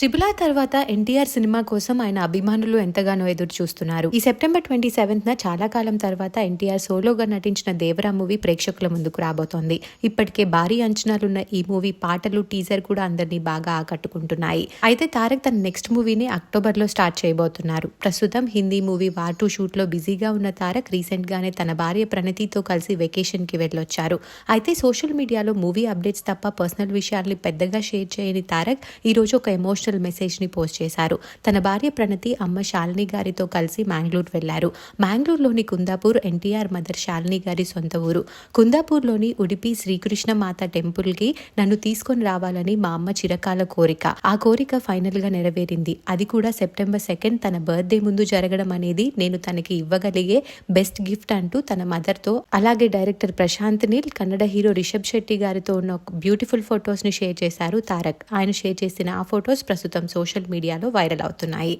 Triple R తర్వాత NTR cinema కోసం ఆయన అభిమానులు ఎంతగానో ఎదురు చూస్తున్నారు. ఈ సెప్టెంబర్ ట్వంటీ సెవెంత్ న చాలా కాలం తర్వాత ఎన్టీఆర్ సోలోగా నటించిన దేవరా మూవీ ప్రేక్షకుల ముందుకు రాబోతోంది. ఇప్పటికే భారీ అంచనాలున్న ఈ మూవీ పాటలు టీజర్ కూడా అందరినీ బాగా ఆకట్టుకుంటున్నాయి. అయితే తారక్ తన నెక్స్ట్ మూవీని అక్టోబర్లో స్టార్ట్ చేయబోతున్నారు. ప్రస్తుతం హిందీ మూవీ వార్ టూ షూట్లో బిజీగా ఉన్న తారక్ రీసెంట్ గానే తన భార్య ప్రణతితో కలిసి వెకేషన్కి వెళ్ళొచ్చారు. అయితే సోషల్ మీడియాలో మూవీ అప్డేట్స్ తప్ప పర్సనల్ విషయాల్ని పెద్దగా షేర్ చేయని తారక్ ఈ రోజు ఒక ఎమోషనల్ మెసేజ్ని పోస్ట్ చేశారు. తన భార్య ప్రణతి అమ్మ శాలిని గారితో కలిసి మ్యాంగ్లూర్ వెళ్ళారు మ్యాంగ్లూర్లోని కుందాపూర్ ఎన్టీఆర్ మదర్ శాలిని గారి సొంత ఊరు. కుందాపూర్లోని ఉడిపి శ్రీకృష్ణ మాత టెంపుల్కి నన్ను తీసుకొని రావాలని మా అమ్మ చిరకాల కోరిక. ఆ కోరిక ఫైనల్గా నెరవేరింది. అది కూడా సెప్టెంబర్ సెకండ్ తన బర్త్డే ముందు జరగడం అనేది నేను తనకి ఇవ్వగలిగే బెస్ట్ గిఫ్ట్ అంటూ తన మదర్తో అలాగే డైరెక్టర్ ప్రశాంత్ నీల్ కన్నడ హీరో రిషబ్ శెట్టి గారితో ఉన్న బ్యూటిఫుల్ ఫొటోస్ని షేర్ చేశారు తారక్. ఆయన షేర్ చేసిన ఆ ఫొటోస్ ప్రస్తుతం సోషల్ మీడియాలో వైరల్ అవుతున్నాయి.